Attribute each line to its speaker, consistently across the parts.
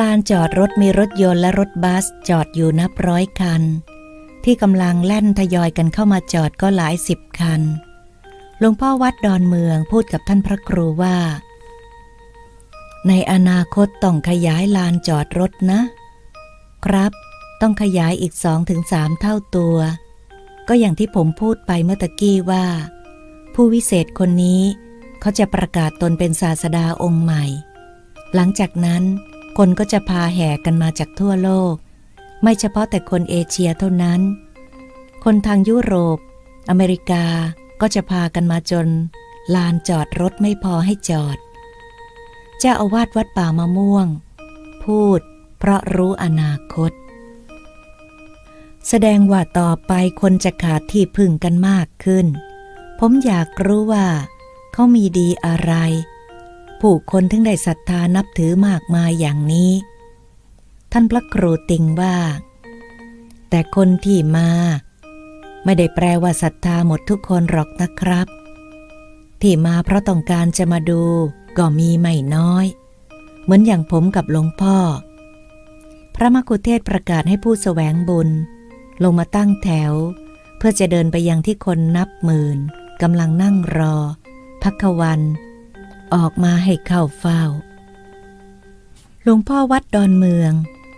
Speaker 1: ลานจอดรถมีรถยนต์และรถบัสจอดอยู่นับร้อยคัน ที่กำลังแล่นทยอยกันเข้ามาจอดก็หลายสิบคัน หลวงพ่อวัดดอนเมืองพูดกับท่านพระครูว่า ในอนาคตต้องขยายลานจอดรถนะ ครับ ต้องขยายอีกสองถึงสามเท่าตัว ก็อย่างที่ผมพูดไปเมื่อตะกี้ว่า ผู้วิเศษคนนี้เขาจะประกาศตนเป็นศาสดาองค์ใหม่ หลังจากนั้น คนก็จะพาแห่กันมาจากทั่วโลก ไม่เฉพาะแต่คนเอเชียเท่านั้น คนทางยุโรป อเมริกาก็จะพากันมาจน ลานจอดรถไม่พอให้จอด เจ้าอาวาสวัดป่ามะม่วง พูดเพราะรู้อนาคต แสดงว่าต่อไปคนจะขาดที่พึ่งกันมากขึ้น ผมอยากรู้ว่า เขามีดีอะไร ผู้คนถึงได้ศรัทธานับถือมากมายอย่างนี้ ท่านพระครูติงว่า แต่คนที่มา ไม่ได้แปลว่าศรัทธาหมดทุกคนหรอกนะครับ ที่มาเพราะต้องการจะมาดูก็มีไม่น้อย เหมือนอย่างผมกับหลวงพ่อ พระมกุเทศประกาศให้ผู้แสวงบุญ ลงมาตั้งแถว เพื่อจะเดินไปยังที่คนนับหมื่นกำลังนั่งรอพักวัน ออกมาให้เข้าเฝ้า หลวงพ่อวัดดอนเมือง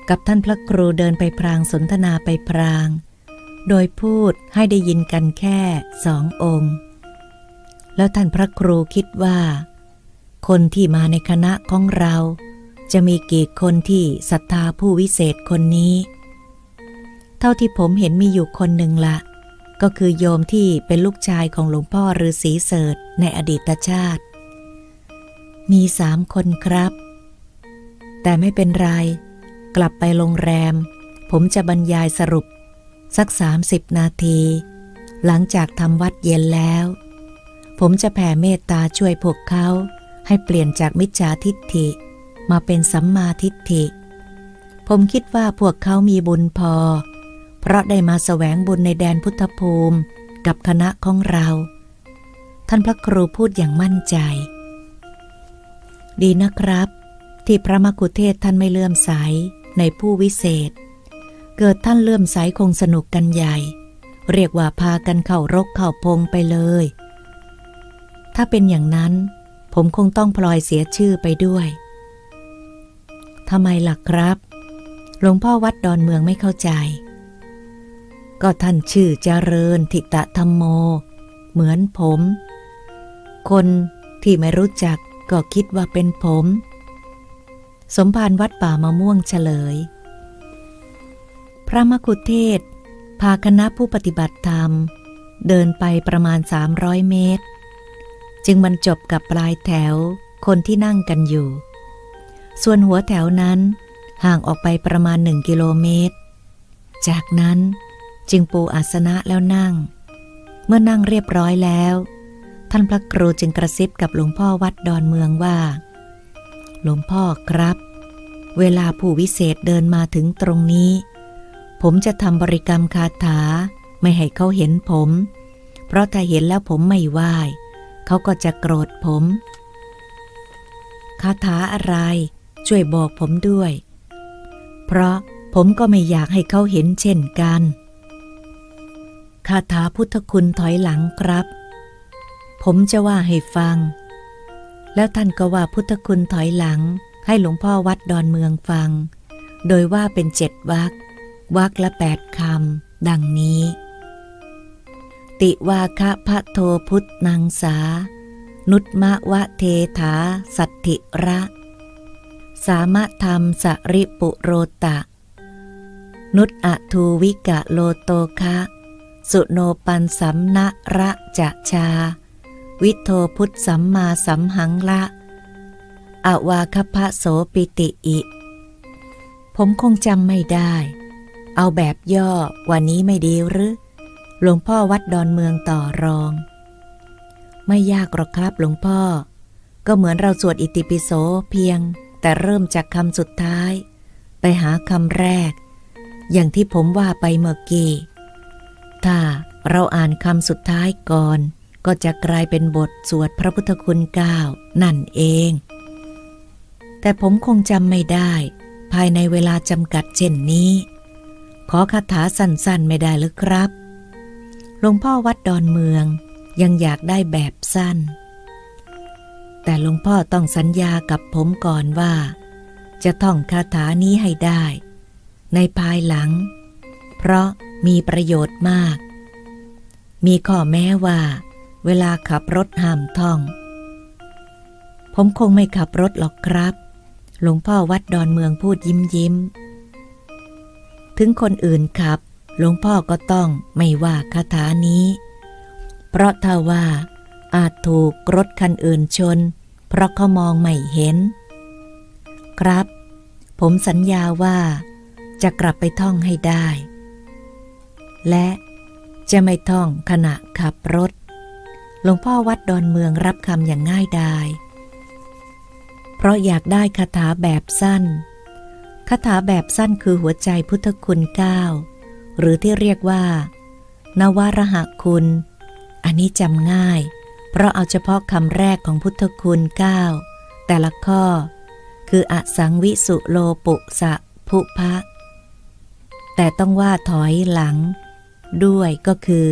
Speaker 1: กับท่านพระครูเดินไปพรางสนทนาไปพราง โดยพูดให้ได้ยินกันแค่สององค์ แล้วท่านพระครูคิดว่า คนที่มาในคณะของเรา จะมีกี่คนที่ศรัทธาผู้วิเศษคนนี้ เท่าที่ผมเห็นมีอยู่คนหนึ่งละ ก็คือโยมที่เป็นลูกชายของหลวงพ่อฤาษีเสดในอดีตชาติ มีสามคนครับ แต่ไม่เป็นไร กลับไปโรงแรม ผมจะบรรยายสรุป สักสามสิบนาที หลังจากทำวัดเย็นแล้ว ผมจะแผ่เมตตาช่วยพวกเขา ให้เปลี่ยนจากมิจฉาทิฏฐิ มาเป็นสัมมาทิฏฐิ ผมคิดว่าพวกเขามีบุญพอ เพราะได้มาแสวงบุญในแดนพุทธภูมิกับคณะของเรา ท่านพระครูพูดอย่างมั่นใจ ดีนะครับ ที่พระมกุเทศท่านไม่เลื่อมใสในผู้วิเศษ เกิดท่านเลื่อมใสคงสนุกกันใหญ่ เรียกว่าพากันเข้ารกเข้าพงไปเลย ถ้าเป็นอย่างนั้น ผมคงต้องพลอยเสียชื่อไปด้วยทำไมล่ะครับหลวงพ่อวัดดอนเมืองไม่เข้าใจ ก็ท่านชื่อเจริญทิตะธรรมโม เหมือนผม คนที่ไม่รู้จัก ก็คิดว่าเป็นผม สมภารวัดป่ามะม่วงเฉลย พระมกุเทศ พาคณะผู้ปฏิบัติธรรม เดินไปประมาณ 300 เมตร จึงบรรจบกับปลายแถวคนที่นั่งกันอยู่ ส่วนหัวแถวนั้นห่างออกไปประมาณหนึ่งกิโลเมตร จากนั้นจึงปูอาสนะแล้วนั่ง เมื่อนั่งเรียบร้อยแล้ว ท่านพระครูจึงกระซิบกับหลวงพ่อวัดดอนเมืองว่า หลวงพ่อครับ เวลาผู้วิเศษเดินมาถึงตรงนี้ ผมจะทำบริกรรมคาถาไม่ให้เขาเห็นผม เพราะถ้าเห็นแล้วผมไม่ไหวเขาก็จะโกรธผม คาถาอะไร ช่วยบอกผมด้วย เพราะผมก็ไม่อยากให้เขาเห็นเช่นกัน คาถาพุทธคุณถอยหลังครับ ผมจะว่าให้ฟัง แล้วท่านก็ว่าพุทธคุณถอยหลัง ให้หลวงพ่อวัดดอนเมืองฟัง โดยว่าเป็นเจ็ดวักวักละแปดคำดังนี้ ติวาคะพระโทพุทธนางสา นุตมะวะเทถาสัตถิระ สามะธรรมสริปุโรตะ นุตอะทูวิกะโลโตคะ สุโนปันสัมนะระจะชา วิโทพุทธสัมมาสัมหังละ อวาคพะโสปิติอิ ผมคงจำไม่ได้ เอาแบบย่อวันนี้ไม่ดีหรือหลวงพ่อวัดดอนเมืองต่อรอง ไม่ยากหรอกครับหลวงพ่อ ก็เหมือนเราสวดอิติปิโสเพียง แต่เริ่มจากคำสุดท้าย ไปหาคำแรก อย่างที่ผมว่าไปเมื่อกี้ถ้าเราอ่านคำสุดท้ายก่อน ก็จะกลายเป็นบทสวดพระพุทธคุณเก้านั่นเอง แต่ผมคงจำไม่ได้ ภายในเวลาจำกัดเช่นนี้ ขอคาถาสั้นๆไม่ได้หรือครับหลวงพ่อวัดดอนเมืองยังอยากได้แบบสั้น แต่หลวงพ่อต้องสัญญากับผมก่อนว่า จะท่องคาถานี้ให้ได้ ในภายหลัง เพราะมีประโยชน์มาก มีข้อแม้ว่า เวลาขับรถห้ามท่อง ผมคงไม่ขับรถหรอกครับ หลวงพ่อวัดดอนเมืองพูดยิ้มยิ้ม ถึงคนอื่นขับ หลวงพ่อก็ต้องไม่ว่าคาถานี้ เพราะถ้าว่าอาจถูกรถคันอื่นชน เพราะเขามองไม่เห็น ครับ ผมสัญญาว่า จะกลับไปท่องให้ได้ และจะไม่ท่องขณะขับรถ หลวงพ่อวัดดอนเมืองรับคำอย่างง่ายดาย เพราะอยากได้คาถาแบบสั้น คาถาแบบสั้นคือหัวใจพุทธคุณเก้าหรือที่เรียกว่า นวารหคุณ อันนี้จำง่าย เพราะเอาเฉพาะคำแรกของพุทธคุณเก้าแต่ละข้อ คืออสังวิสุโลปุสะภุพะแต่ต้องว่าถอยหลัง ด้วยก็คือ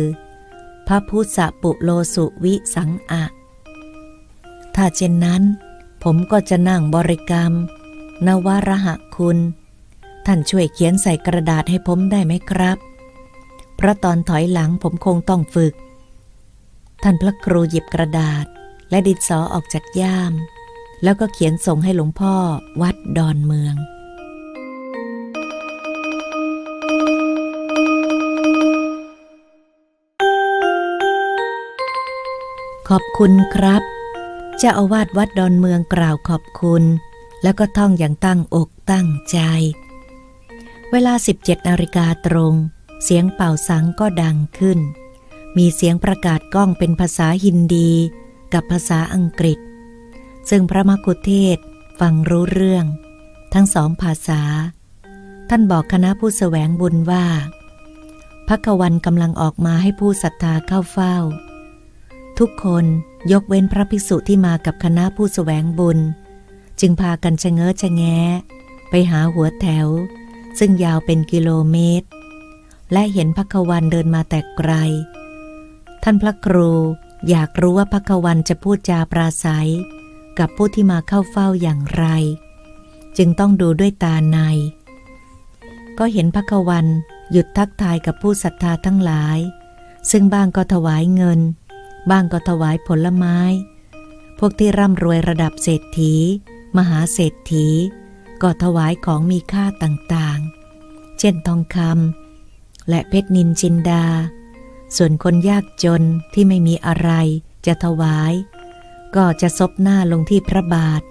Speaker 1: ระพุทธปุโลสุวิสังอะ ถ้าเช่นนั้น ผมก็จะนั่งบริกรรม นวารหคุณ ท่านช่วยเขียนใส่กระดาษให้ผมได้ไหมครับ เพราะตอนถอยหลังผมคงต้องฝึก ท่านพระครูหยิบกระดาษและดินสอออกจากย่าม แล้วก็เขียนส่งให้หลวงพ่อวัดดอนเมือง ขอบคุณครับ เจ้าอาวาสวัดดอนเมืองกล่าวขอบคุณ แล้วก็ท่องอย่างตั้งอกตั้งใจ เวลา 17นาฬิกาตรง เสียงเป่าสังก็ดังขึ้น มีเสียงประกาศกล้องเป็นภาษาฮินดี กับภาษาอังกฤษ ซึ่งพระมกุเทศฟังรู้เรื่อง ทั้งสองภาษา ท่านบอกคณะผู้แสวงบุญว่าพักวันกำลังออกมาให้ผู้ศรัทธาเข้าเฝ้า ทุกคนยกเว้นพระภิกษุที่มากับคณะผู้แสวงบุญ จึงพากันชะเง้อชะแงะไปหาหัวแถว ซึ่งยาวเป็นกิโลเมตร และเห็นพักวันเดินมาแต่ไกล ท่านพระครูอยากรู้ว่าพักวันจะพูดจาปราศัย กับผู้ที่มาเข้าเฝ้าอย่างไร จึงต้องดูด้วยตาใน ก็เห็นพักวันหยุดทักทายกับผู้ศรัทธาทั้งหลาย ซึ่งบ้างก็ถวายเงิน บ้างก็ถวายผลไม้ พวกที่ร่ำรวยระดับเศรษฐี มหาเศรษฐี ก็ถวายของมีค่าต่างๆ เช่นทองคำและเพชรนินจินดา ส่วนคนยากจนที่ไม่มีอะไรจะถวาย ก็จะซบหน้าลงที่พระบาท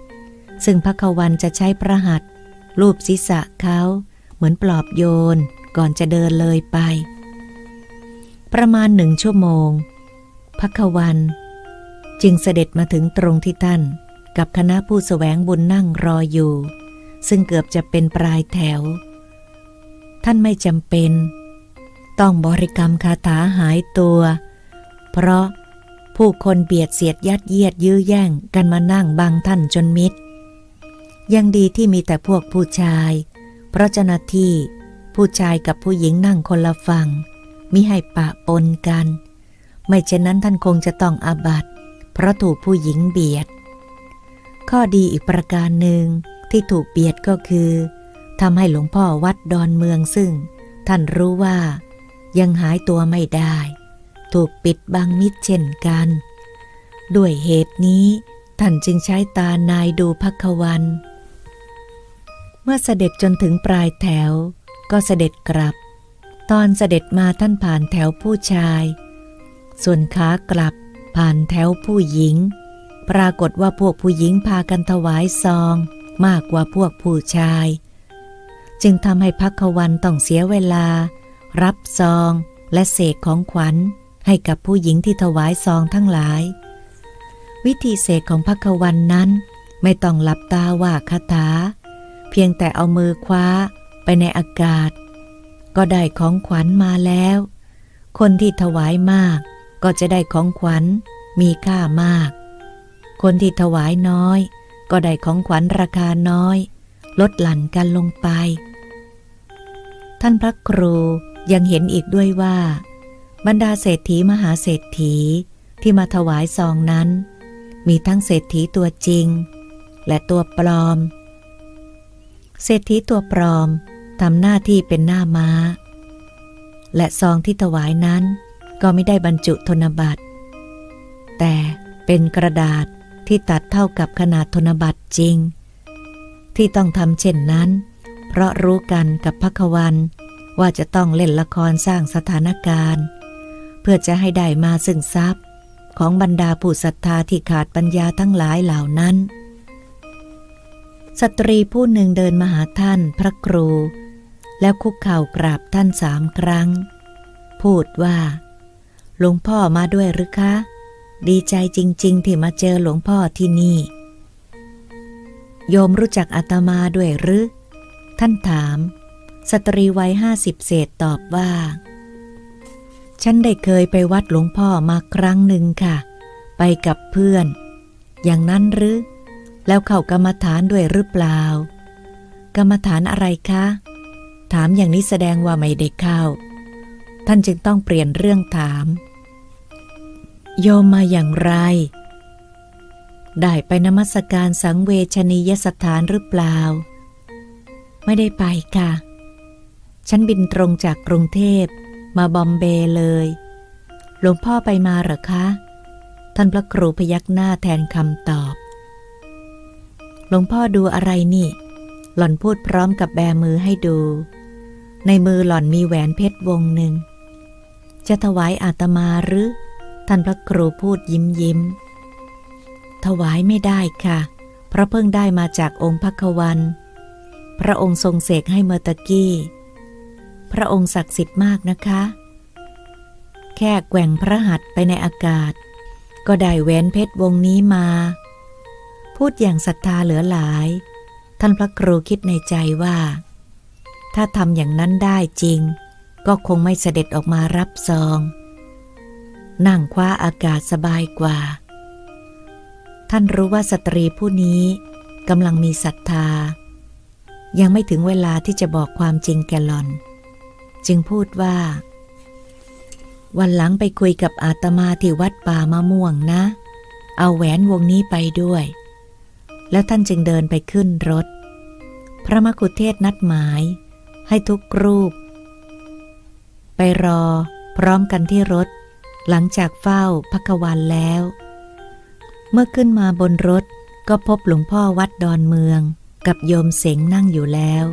Speaker 1: ซึ่งพระควันจะใช้พระหัตถ์รูปศีรษะเขาเหมือนปลอบโยนก่อนจะเดินเลยไป ประมาณหนึ่งชั่วโมง พักวันจึงเสด็จมาถึงตรงที่ท่าน กับคณะผู้สแสวงบุญนั่งรออยู่ ซึ่งเกือบจะเป็นปลายแถว ท่านไม่จำเป็น ต้องบริกรรมคาถาหายตัว เพราะผู้คนเบียดเสียดยัดเยียดยื้อแย่งกันมานั่งบังท่านจนมิดยังดีที่มีแต่พวกผู้ชาย เพราะเจ้าหน้าที่ผู้ชายกับผู้หญิงนั่งคนละฝั่งมิให้ปะปนกัน ไม่เช่นนั้นท่านคงจะต้องอาบัตเพราะถูกผู้หญิงเบียด ข้อดีอีกประการหนึ่งที่ถูกเบียดก็คือทำให้หลวงพ่อวัดดอนเมืองซึ่ง ท่านรู้ว่า ยังหายตัวไม่ได้ ถูกปิดบังมิดเช่นกัน ด้วยเหตุนี้ท่านจึงใช้ตานายดูพักวัน เมื่อเสด็จจนถึงปลายแถว ก็เสด็จกลับ ตอนเสด็จมาท่านผ่านแถวผู้ชาย ส่วนขากลับผ่านแถวผู้หญิง ปรากฏว่าพวกผู้หญิงพากันถวายซอง มากกว่าพวกผู้ชาย จึงทำให้พักวันต้องเสียเวลา รับซองและเศษของขวัญให้กับผู้หญิงที่ถวายซองทั้งหลาย วิธีเศษของพักวันนั้น ไม่ต้องหลับตาว่าคาถา เพียงแต่เอามือคว้าไปในอากาศ ก็ได้ของขวัญมาแล้ว คนที่ถวายมาก ก็จะได้ของขวัญมีค่ามาก คนที่ถวายน้อย ก็ได้ของขวัญราคาน้อย ลดหลั่นกันลงไป ท่านพระครูยังเห็นอีกด้วยว่า บรรดาเศรษฐีมหาเศรษฐีที่มาถวายซองนั้น มีทั้งเศรษฐีตัวจริง และตัวปลอม เศรษฐีตัวปลอมทำหน้าที่เป็นหน้าม้า และซองที่ถวายนั้น ก็ไม่ได้บรรจุธนบัตร แต่เป็นกระดาษที่ตัดเท่ากับขนาดธนบัตรจริง ที่ต้องทำเช่นนั้น เพราะรู้กันกับพักวันว่าจะต้องเล่นละครสร้างสถานการณ์ เพื่อจะให้ได้มาซึ่งทรัพย์ของบรรดาผู้ศรัทธาที่ขาดปัญญาทั้งหลายเหล่านั้น สตรีผู้หนึ่งเดินมาหาท่านพระครู แล้วคุกเข่ากราบท่านสามครั้ง พูดว่า หลวงพ่อมาด้วยหรือคะ ดีใจจริง ๆ ที่มาเจอหลวงพ่อที่นี่ โยมรู้จักอาตมาด้วยหรือ ท่านถาม สตรีวัยห้าสิบเศษตอบว่า ฉันได้เคยไปวัดหลวงพ่อมาครั้งหนึ่งค่ะ ไปกับเพื่อน อย่างนั้นหรือ แล้วเข้ากรรมฐานด้วยหรือเปล่า กรรมฐานอะไรคะ ถามอย่างนี้แสดงว่าไม่ได้เข้า ท่านจึงต้องเปลี่ยนเรื่องถาม โยมมาอย่างไร ได้ไปนมัสการสังเวชนียสถานหรือเปล่า ไม่ได้ไปค่ะ ฉันบินตรงจากกรุงเทพมาบอมเบย์เลย หลวงพ่อไปมาหรอคะ ท่านพระครูพยักหน้าแทนคำตอบ หลวงพ่อดูอะไรนี่ หล่อนพูดพร้อมกับแบมือให้ดู ในมือหล่อนมีแหวนเพชรวงหนึ่ง จะถวายอาตมาหรือ ท่านพระครูพูดยิ้มยิ้ม ถวายไม่ได้ค่ะ เพราะเพิ่งได้มาจากองค์พักวัน พระองค์ทรงเสกให้เมอตะกี้ พระองค์ศักดิ์สิทธิ์มากนะคะ แค่แกว่งพระหัตถ์ไปในอากาศ ก็ได้แหวนเพชรวงนี้มา พูดอย่างศรัทธาเหลือหลาย ท่านพระครูคิดในใจว่า ถ้าทำอย่างนั้นได้จริง ก็คงไม่เสด็จออกมารับซอง นั่งคว้าอากาศสบายกว่า ท่านรู้ว่าสตรีผู้นี้กำลังมีศรัทธา ยังไม่ถึงเวลาที่จะบอกความจริงแกหลอน จึงพูดว่า วันหลังไปคุยกับอาตมาที่วัดป่ามะม่วงนะ เอาแหวนวงนี้ไปด้วย แล้วท่านจึงเดินไปขึ้นรถ พระมกุเทศนัดหมายให้ทุกรูป ไปรอพร้อมกันที่รถ หลังจากเฝ้าพักวันแล้ว เมื่อขึ้นมาบนรถก็พบหลวงพ่อวัดดอนเมืองกับโยมเสงนั่งอยู่แล้ว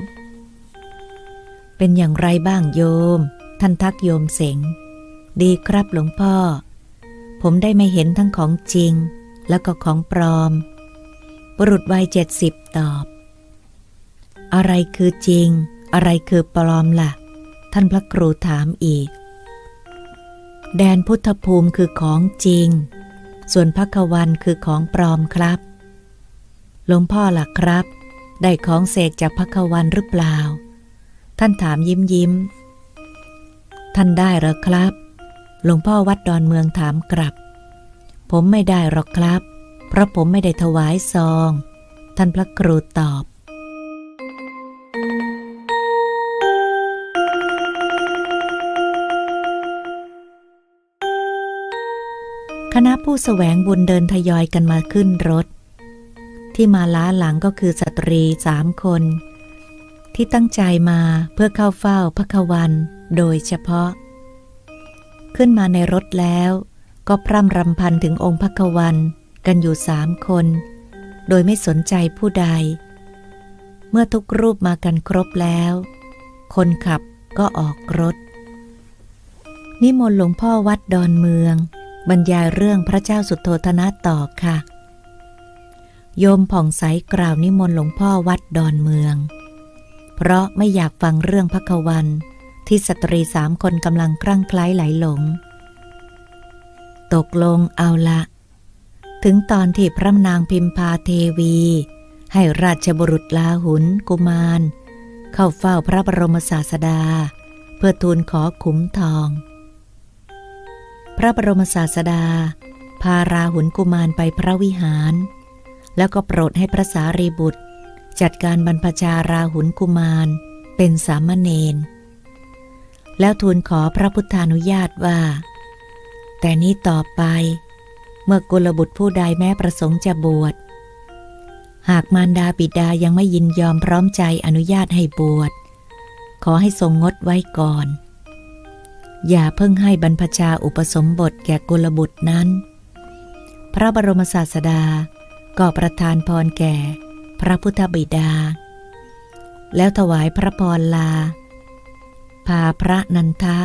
Speaker 1: เป็นอย่างไรบ้างโยม ท่านทักโยมเสง ดีครับหลวงพ่อ ผมได้ไม่เห็นทั้งของจริง แล้วก็ของปลอม บุรุษวัยเจ็ดสิบตอบ อะไรคือจริง อะไรคือปลอมล่ะ ท่านพระครูถามอีก แดนพุทธภูมิคือของจริง ส่วนพักวันคือของปลอมครับหลวงพ่อล่ะครับ ได้ของเสกจากพักวันหรือเปล่า ท่านถามยิ้มยิ้ม ท่านได้หรอครับ หลวงพ่อวัดดอนเมืองถามกลับ ผมไม่ได้หรอกครับ เพราะผมไม่ได้ถวายซอง ท่านพระครูตอบ ณะผู้สแสวงบุญเดินทยอยกันมาขึ้นรถ ที่มาล้าหลังก็คือสตรีสามคน ที่ตั้งใจมาเพื่อเข้าเฝ้าพระควันโดยเฉพาะ ขึ้นมาในรถแล้วก็พร่ำรำพันถึงองค์พระควันกันอยู่สามคน โดยไม่สนใจผู้ใด เมื่อทุกรูปมากันครบแล้ว คนขับก็ออกรถ นิมนต์หลวงพ่อวัดดอนเมือง บรรยายเรื่องพระเจ้าสุโธธนะต่อค่ะ โยมผ่องใสกล่าวนิมนต์หลวงพ่อวัดดอนเมือง เพราะไม่อยากฟังเรื่องพระควัน ที่สตรีสามคนกำลังคลั่งไคล้ไหลหลง ตกลงเอาละ ถึงตอนที่พระนางพิมพาเทวี ให้ราชบุรุษลาหุนกุมาร เข้าเฝ้าพระบรมศาสดา เพื่อทูลขอขุมทอง พระบรมศาสดา พาราหุนกุมารไปพระวิหาร แล้วก็โปรดให้พระสารีบุตร จัดการบรรพชาราหุลกุมาร เป็นสามเณรแล้วทูลขอพระพุทธานุญาตว่า แต่นี้ต่อไป เมื่อกุลบุตรผู้ใดแม้ประสงค์จะบวช หากมารดาบิดายังไม่ยินยอมพร้อมใจอนุญาตให้บวช ขอให้ทรงงดไว้ก่อน อย่าเพิ่งให้บรรพชาอุปสมบทแก่กุลบุตรนั้น พระบรมศาสดาก็ประทานพรแก่พระพุทธบิดา แล้วถวายพระพรลา พาพระนันทะ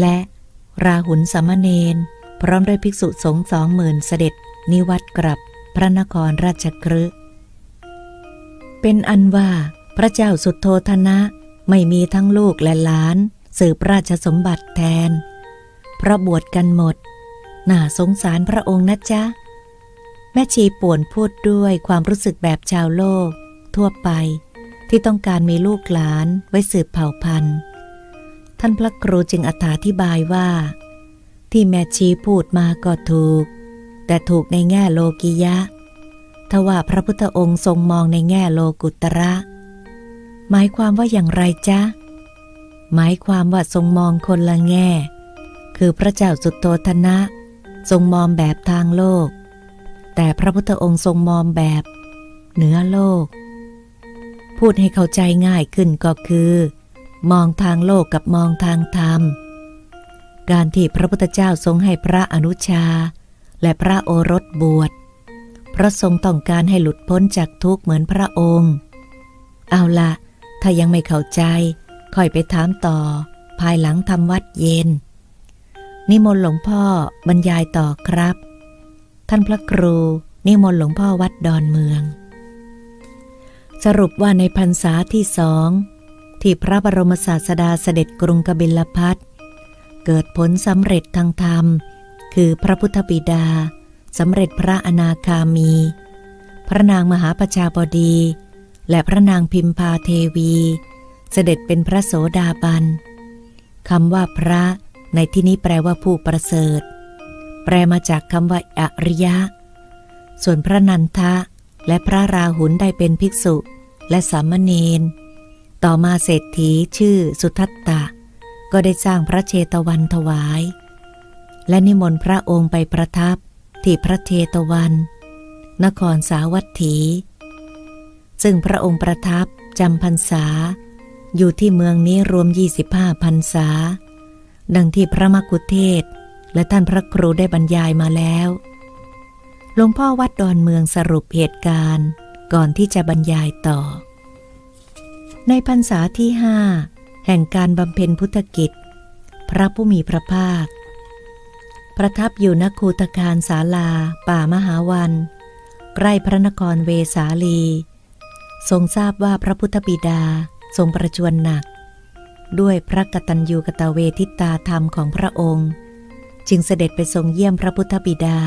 Speaker 1: และราหุลสามเณรพร้อมด้วยภิกษุสงฆ์สองหมื่นเสด็จนิวัตกลับพระนครราชกฤห์เป็นอันว่าพระเจ้าสุดโทธนะ ไม่มีทั้งลูกและหลาน สืบราชสมบัติแทน เพราะบวชกันหมด น่าสงสารพระองค์นะจ๊ะ แม่ชีป่วนพูดด้วยความรู้สึกแบบชาวโลก ทั่วไป ที่ต้องการมีลูกหลานไว้สืบเผ่าพันธุ์ ท่านพระครูจึงอธิบายว่า ที่แม่ชีพูดมาก็ถูก แต่ถูกในแง่โลกิยะทว่าพระพุทธองค์ทรงมองในแง่โลกุตระ หมายความว่าอย่างไรจ๊ะ หมายความว่าทรงมองคนละแง่ คือพระเจ้าสุดโททนะ ทรงมองแบบทางโลก แต่พระพุทธองค์ทรงมองแบบเหนือโลก พูดให้เข้าใจง่ายขึ้นก็คือ มองทางโลกกับมองทางธรรม การที่พระพุทธเจ้าทรงให้พระอนุชา และพระโอรสบวชเพราะทรงต้องการให้หลุดพ้นจากทุกข์เหมือนพระองค์ เอาละถ้ายังไม่เข้าใจ ค่อยไปถามต่อ ภายหลังทำวัดเย็น นิมนต์หลวงพ่อบรรยายต่อครับ ท่านพระครู นิมนต์หลวงพ่อวัดดอนเมือง สรุปว่าในพรรษาที่สอง ที่พระบรมศาสดาเสด็จกรุงกบิลพัทเกิดผลสำเร็จทางธรรม คือพระพุทธบิดาสำเร็จพระอนาคามี พระนางมหาประชาบดี และพระนางพิมพาเทวี เสด็จเป็นพระโสดาบันคำว่าพระในที่นี้แปลว่าผู้ประเสริฐ แปลมาจากคำว่าอริยะ ส่วนพระนันทะและพระราหุลได้เป็นภิกษุและสามเณร ต่อมาเศรษฐีชื่อสุทัตตะ ก็ได้สร้างพระเชตวันถวาย และนิมนต์พระองค์ไปประทับที่พระเทตวัน นครสาวัตถี ซึ่งพระองค์ประทับจำพรรษา อยู่ที่เมืองนี้รวม 25พรรษา ดังที่พระมกุเทศและท่านพระครูได้บรรยายมาแล้ว หลวงพ่อวัดดอนเมืองสรุปเหตุการณ์ก่อนที่จะบรรยายต่อ ในพรรษาที่ห้าแห่งการบำเพ็ญพุทธกิจ พระผู้มีพระภาค ประทับอยู่ณคูตการศาลา ป่ามหาวัน ใกล้พระนครเวสาลี ทรงทราบว่าพระพุทธบิดา ทรงประชวรหนัก ด้วยพระกตัญญูกตเวทิตาธรรมของพระองค์ จึงเสด็จไปทรงเยี่ยมพระพุทธบิดา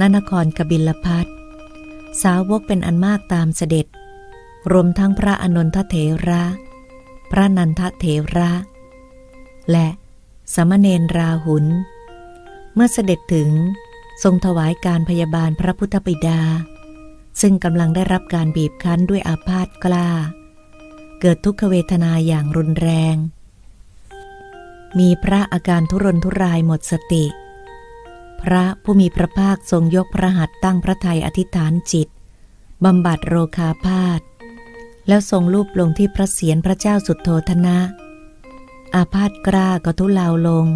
Speaker 1: ณนครกบิลพัทสาวกเป็นอันมากตามเสด็จ รวมทั้งพระอนนทเถระ พระนันทเถระ และสมณเณรราหุล เมื่อเสด็จถึงทรงถวายการพยาบาลพระพุทธบิดา ซึ่งกำลังได้รับการบีบคั้นด้วยอาพาธกล้า เกิดทุกขเวทนาอย่างรุนแรง มีพระอาการทุรนทุรายหมดสติ พระผู้มีพระภาคทรงยกพระหัตถ์ตั้งพระทัยอธิษฐานจิตบำบัดโรคาพาธแล้วทรงรูปลงที่พระเศียรพระเจ้าสุดโทธนะ อาพาธกล้าก็ทุเลาลง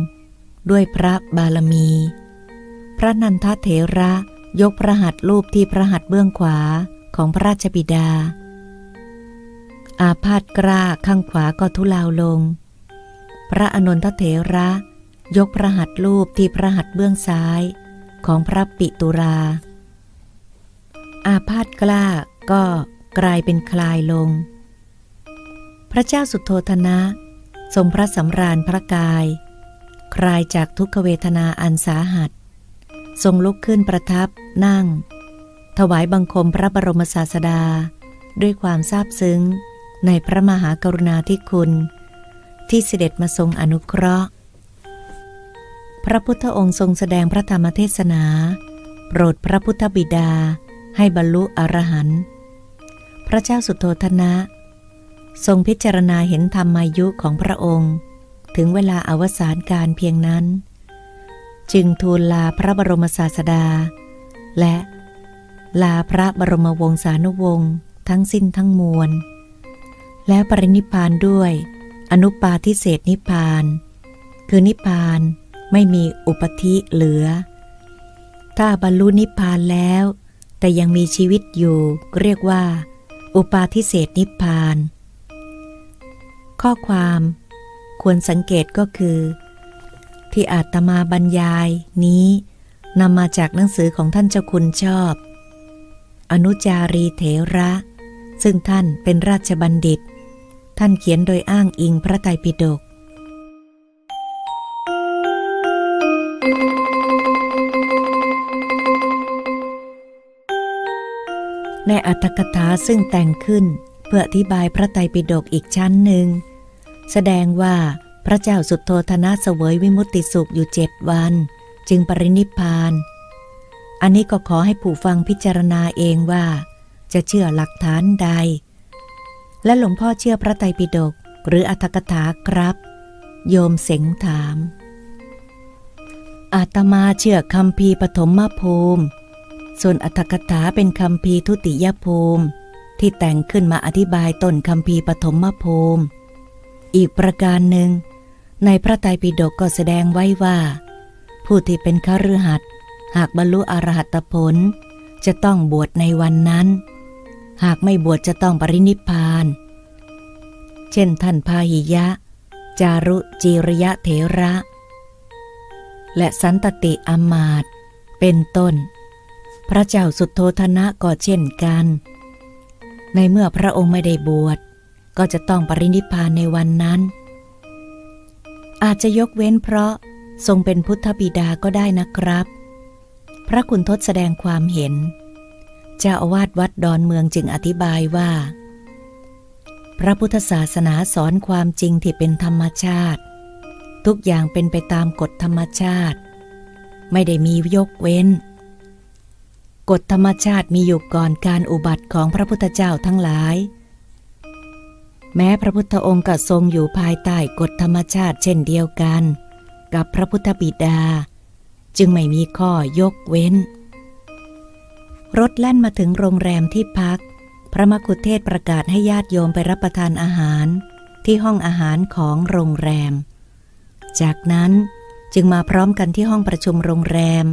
Speaker 1: ด้วยพระบารมี พระนันทเถระยกพระหัตถ์รูปที่พระหัตถ์เบื้องขวาของพระราชบิดา อาพาธกล้าข้างขวาก็ทุเลาลง พระอนนทเถระ ยกพระหัตถ์รูปที่พระหัตถ์เบื้องซ้าย ของพระปิตุรา อาพาธกล้าก็กลายเป็นคลายลง พระเจ้าสุโธธนะ ทรงพระสำราญพระกาย คลายจากทุกขเวทนาอันสาหัส ทรงลุกขึ้นประทับนั่ง ถวายบังคมพระบรมศาสดา ด้วยความซาบซึ้ง ในพระมหากรุณาธิคุณ ที่เสด็จมาทรงอนุเคราะห์ พระพุทธองค์ทรงแสดงพระธรรมเทศนา โปรดพระพุทธบิดาให้บรรลุอรหันต์พระเจ้าสุโธทนะ ทรงพิจารณาเห็นธรรมายุของพระองค์ ถึงเวลาอวสานการเพียงนั้น จึงทูลลาพระบรมศาสดา และลาพระบรมวงศานุวงศ์ทั้งสิ้นทั้งมวล แล้วปรินิพานด้วย อนุปาทิเศษนิพาน คือนิพานไม่มีอุปธิเหลือ ถ้าบรรลุนิพานแล้ว แต่ยังมีชีวิตอยู่เรียกว่า อุปาทิเศษนิพพาน ข้อความควรสังเกตก็คือ ที่อาตมาบรรยายนี้นำมาจากหนังสือของท่านเจ้าคุณชอบ อนุจารีเถระ ซึ่งท่านเป็นราชบัณฑิต ท่านเขียนโดยอ้างอิงพระไตรปิฎกในอัตถกถาซึ่งแต่งขึ้นเพื่ออธิบายพระไตรปิฎกอีกชั้นหนึ่ง แสดงว่าพระเจ้าสุดโทธนะเสวยวิมุตติสุขอยู่เจ็ดวัน จึงปรินิพพาน อันนี้ก็ขอให้ผู้ฟังพิจารณาเองว่า จะเชื่อหลักฐานใด และหลวงพ่อเชื่อพระไตรปิฎกหรืออัตถกถาครับ โยมเสงถาม อาตมาเชื่อคำพีปฐมภูมิ ส่วนอัตถกถาเป็นคำพีทุติยภูมิ ที่แต่งขึ้นมาอธิบายต้นคำพีปฐมภูมิ อีกประการหนึ่ง ในพระไตรปิฎกก็แสดงไว้ว่า ผู้ที่เป็นคฤหัสถ์หากบรรลุอรหัตผล จะต้องบวชในวันนั้น หากไม่บวชจะต้องปรินิพาน เช่นท่านพาหิยะ จารุจีรยะเถระ และสันตติอมาตเป็นต้น พระเจ้าสุดโทธนะก็เช่นกัน ในเมื่อพระองค์ไม่ได้บวชก็จะต้องปรินิพานในวันนั้น อาจจะยกเว้นเพราะทรงเป็นพุทธบิดาก็ได้นะครับ พระคุณทศแสดงความเห็น เจ้าอาวาสวัดดอนเมืองจึงอธิบายว่า พระพุทธศาสนาสอนความจริงที่เป็นธรรมชาติ ทุกอย่างเป็นไปตามกฎธรรมชาติ ไม่ได้มียกเว้น กฎธรรมชาติมีอยู่ก่อนการอุบัติของพระพุทธเจ้าทั้งหลาย แม้พระพุทธองค์ก็ทรงอยู่ภายใต้กฎธรรมชาติเช่นเดียวกัน กับพระพุทธบิดา จึงไม่มีข้อยกเว้น รถแล่นมาถึงโรงแรมที่พัก พระมกุเทศประกาศให้ญาติโยมไปรับประทานอาหาร ที่ห้องอาหารของโรงแรม จากนั้นจึงมาพร้อมกันที่ห้องประชุมโรงแรม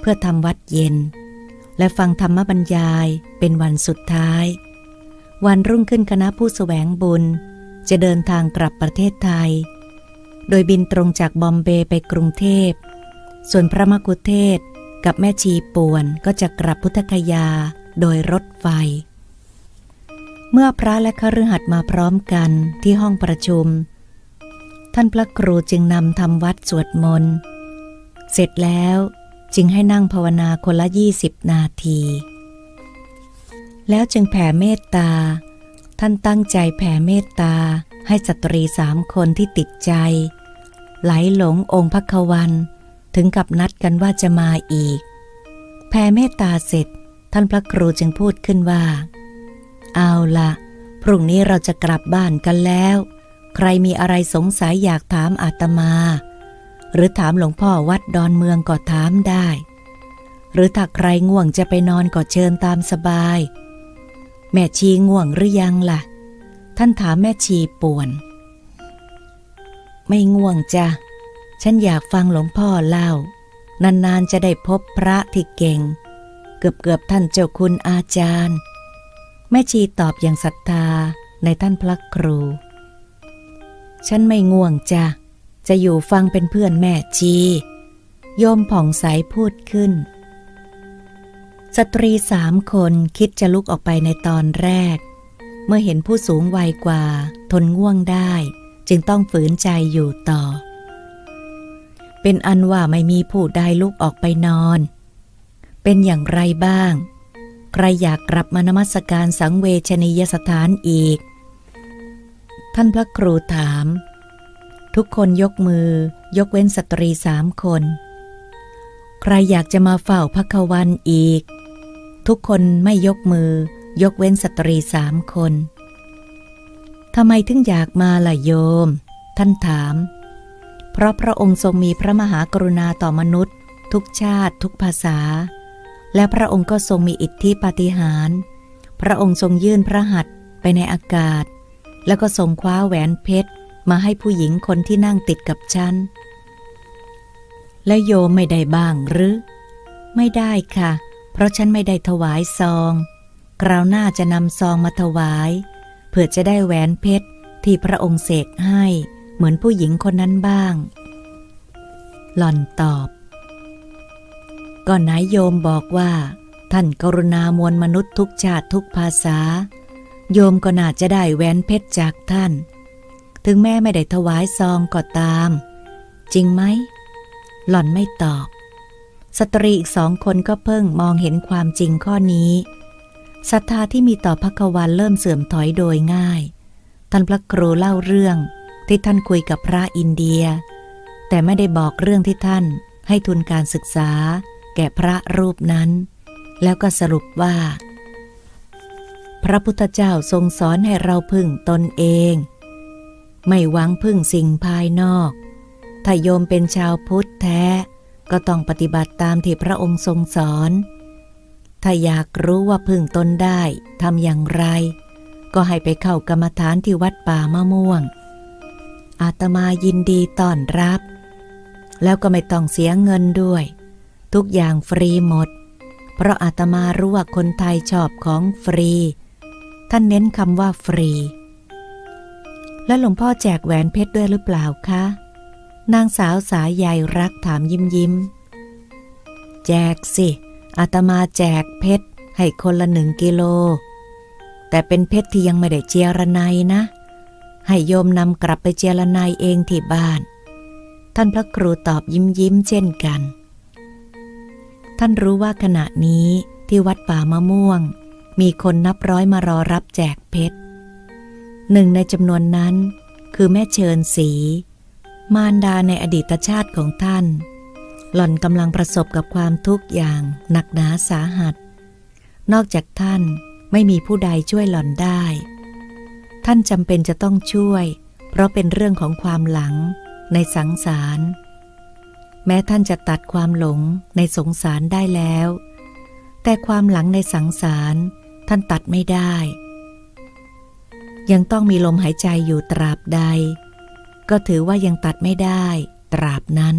Speaker 1: เพื่อทำวัดเย็น และฟังธรรมบรรยายเป็นวันสุดท้าย วันรุ่งขึ้นคณะผู้สแสวงบุญ จะเดินทางกลับประเทศไทย โดยบินตรงจากบอมเบย์ไปกรุงเทพ ส่วนพระมกุเทศ กับแม่ชีป่วนก็จะกลับพุทธคยาโดยรถไฟ เมื่อพระและคฤหัสถ์มาพร้อมกันที่ห้องประชุม ท่านพระครูจึงนำทำวัดสวดมนต์เสร็จแล้วจึงให้นั่งภาวนาคนละยี่สิบนาที แล้วจึงแผ่เมตตา ท่านตั้งใจแผ่เมตตาให้สตรีสามคนที่ติดใจ ไหลหลงองค์พักวัน ถึงกับนัดกันว่าจะมาอีก แผ่เมตตาเสร็จ ท่านพระครูจึงพูดขึ้นว่า เอาละพรุ่งนี้เราจะกลับบ้านกันแล้ว ใครมีอะไรสงสัยอยากถามอาตมา หรือถามหลวงพ่อวัดดอนเมืองก็ถามได้ หรือถ้าใครง่วงจะไปนอนก็เชิญตามสบาย แม่ชีง่วงหรือยังล่ะ ท่านถามแม่ชีป่วน ไม่ง่วงจ้ะ ฉันอยากฟังหลวงพ่อเล่า นานๆจะได้พบพระที่เก่ง เกือบๆท่านเจ้าคุณอาจารย์ แม่ชีตอบอย่างศรัทธาในท่านพระครู ฉันไม่ง่วงจ้ะ จะอยู่ฟังเป็นเพื่อนแม่ชีโยมผ่องใสพูดขึ้น สตรีสามคนคิดจะลุกออกไปในตอนแรก เมื่อเห็นผู้สูงวัยกว่า ทนง่วงได้ จึงต้องฝืนใจอยู่ต่อ เป็นอันว่าไม่มีผู้ใดลุกออกไปนอน เป็นอย่างไรบ้าง ใครอยากกลับมานมัสการสังเวชนียสถานอีก ท่านพระครูถาม ทุกคนยกมือยกเว้นสตรีสามคน ใครอยากจะมาเฝ้าพักวันอีก ทุกคนไม่ยกมือยกเว้นสตรีสามคนทำไมถึงอยากมาล่ะโยม ท่านถาม เพราะพระองค์ทรงมีพระมหากรุณาต่อมนุษย์ ทุกชาติ ทุกภาษา และพระองค์ก็ทรงมีอิทธิปาฏิหาริย์พระองค์ทรงยื่นพระหัตถ์ไปในอากาศ แล้วก็ทรงคว้าแหวนเพชรมาให้ผู้หญิงคนที่นั่งติดกับฉัน และโยมไม่ได้บ้างหรือ ไม่ได้ค่ะ เพราะฉันไม่ได้ถวายซอง คราวหน้าจะนำซองมาถวาย เพื่อจะได้แหวนเพชรที่พระองค์เสกให้ เหมือนผู้หญิงคนนั้นบ้าง หล่อนตอบก่อนนายโยมบอกว่า ท่านกรุณามวลมนุษย์ทุกชาติทุกภาษา โยมก็น่าจะได้แหวนเพชรจากท่าน ถึงแม่ไม่ได้ถวายซองก็ตาม จริงไหม หล่อนไม่ตอบ สตรีอีกสองคนก็เพิ่งมองเห็นความจริงข้อนี้ศรัทธาที่มีต่อพระกวันเริ่มเสื่อมถอยโดยง่าย ท่านพระครูเล่าเรื่อง ที่ท่านคุยกับพระอินเดีย แต่ไม่ได้บอกเรื่องที่ท่านให้ทุนการศึกษา แก่พระรูปนั้น แล้วก็สรุปว่า พระพุทธเจ้าทรงสอนให้เราพึ่งตนเอง ไม่หวังพึ่งสิ่งภายนอก ถ้าโยมเป็นชาวพุทธแท้ ก็ต้องปฏิบัติตามที่พระองค์ทรงสอน ถ้าอยากรู้ว่าพึ่งตนได้ทำอย่างไร ก็ให้ไปเข้ากรรมฐานที่วัดป่ามะม่วง อาตมายินดีต้อนรับ แล้วก็ไม่ต้องเสียเงินด้วย ทุกอย่างฟรีหมด เพราะอาตมารู้ว่าคนไทยชอบของฟรี ท่านเน้นคำว่าฟรี แล้วหลวงพ่อแจกแหวนเพชรด้วยหรือเปล่าคะ นางสาวสายใยรักถามยิ้มยิ้ม แจกสิ อาตมาแจกเพชรให้คนละหนึ่งกิโล แต่เป็นเพชรที่ยังไม่ได้เจียระไนนะ ให้โยมนำกลับไปเจระไนยเองที่บ้าน ท่านพระครูตอบยิ้มยิ้มเช่นกัน ท่านรู้ว่าขณะนี้ที่วัดป่ามะม่วง มีคนนับร้อยมารอรับแจกเพชรหนึ่งในจำนวนนั้นคือแม่เชิญสี มารดาในอดีตชาติของท่าน หล่อนกำลังประสบกับความทุกข์อย่างหนักหนาสาหัส นอกจากท่านไม่มีผู้ใดช่วยหล่อนได้ ท่านจำเป็นจะต้องช่วย เพราะเป็นเรื่องของความหลังในสังสาร แม้ท่านจะตัดความหลงในสงสารได้แล้ว แต่ความหลังในสังสารท่านตัดไม่ได้ ยังต้องมีลมหายใจอยู่ตราบใด ก็ถือว่ายังตัดไม่ได้ตราบนั้น